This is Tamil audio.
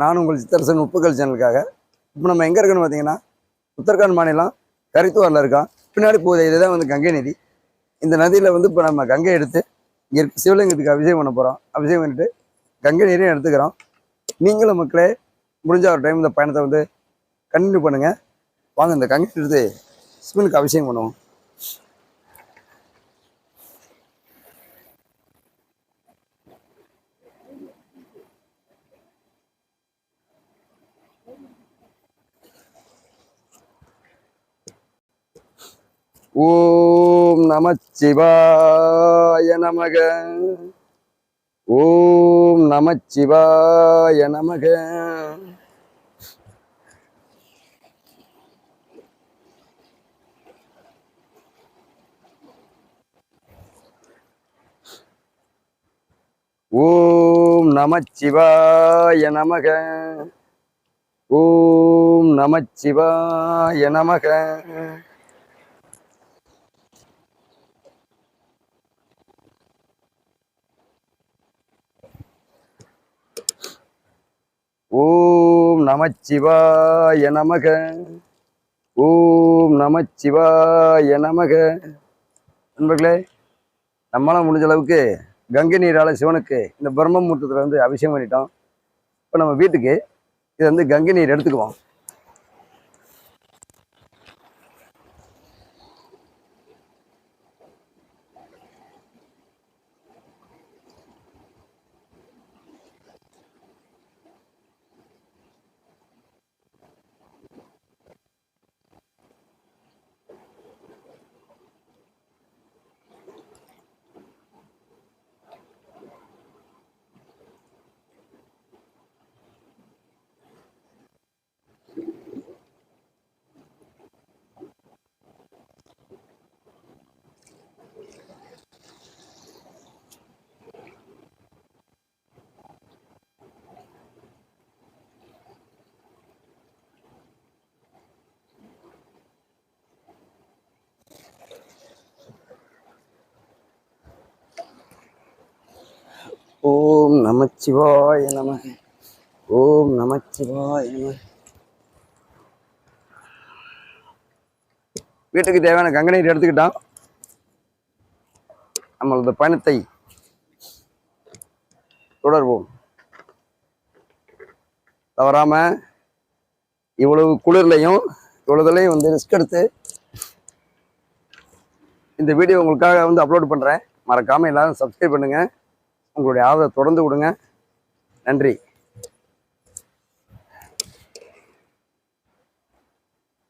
நான் உங்கள் சித்தரசன் உப்புக்கல் சேனலுக்காக. இப்போ நம்ம எங்கே இருக்கோன்னு பார்த்தீங்கன்னா உத்தரகாண்ட் மாநிலம் கரித்துவாரில் இருக்கான் பின்னாடி போகுது இதுதான் வந்து கங்கை நதி. இந்த நதியில் வந்து இப்போ நம்ம கங்கை எடுத்து இங்கே இருக்க சிவலிங்கத்துக்கு அபிஷேகம் பண்ண போகிறோம் அபிஷேகம் பண்ணிட்டு கங்கை நீரையும் எடுத்துக்கிறோம். நீங்களும் மக்களே முடிஞ்ச ஒரு டைம் இந்த பயணத்தை வந்து கண்டினியூ பண்ணுங்கள் வாங்க இந்த கங்கை எடுத்து சிவனுக்கு அபிஷேகம் பண்ணுவோம். ஓம் நமச்சிவாய நமக. ஓம் நமச்சிவாய நமக. ஓம் நமச்சிவாய நமக. ஓம் நமச்சிவாய நமக. ஓம் நமச்சிவாய நமக. ஓம் நமச்சிவாய நமக. நண்பர்களே நம்மளாம் முடிஞ்ச அளவுக்கு கங்கை நீரால் சிவனுக்கு இந்த பிரம்ம மூர்த்தத்தில் வந்து அபிஷேகம் பண்ணிட்டோம். இப்போ நம்ம வீட்டுக்கு இது வந்து கங்கை நீர் எடுத்துக்குவோம். ஓம் நமச்சிவாய நம ஓம் நமச்சிவாய நம வீட்டுக்கு தேவையான கங்கை நீர் எடுத்துக்கிட்டோம் நம்மளது பயணத்தை தொடர்வோம். தவறாம இவ்வளவு குளிர்லையும் இவ்வளவுலையும் வந்து ரிஸ்க் எடுத்து இந்த வீடியோ உங்களுக்காக வந்து அப்லோட் பண்ணுறேன் மறக்காமல் எல்லோரும் சப்ஸ்கிரைப் பண்ணுங்கள் உங்களுடைய ஆதரவை தொடர்ந்து கொடுங்க. நன்றி.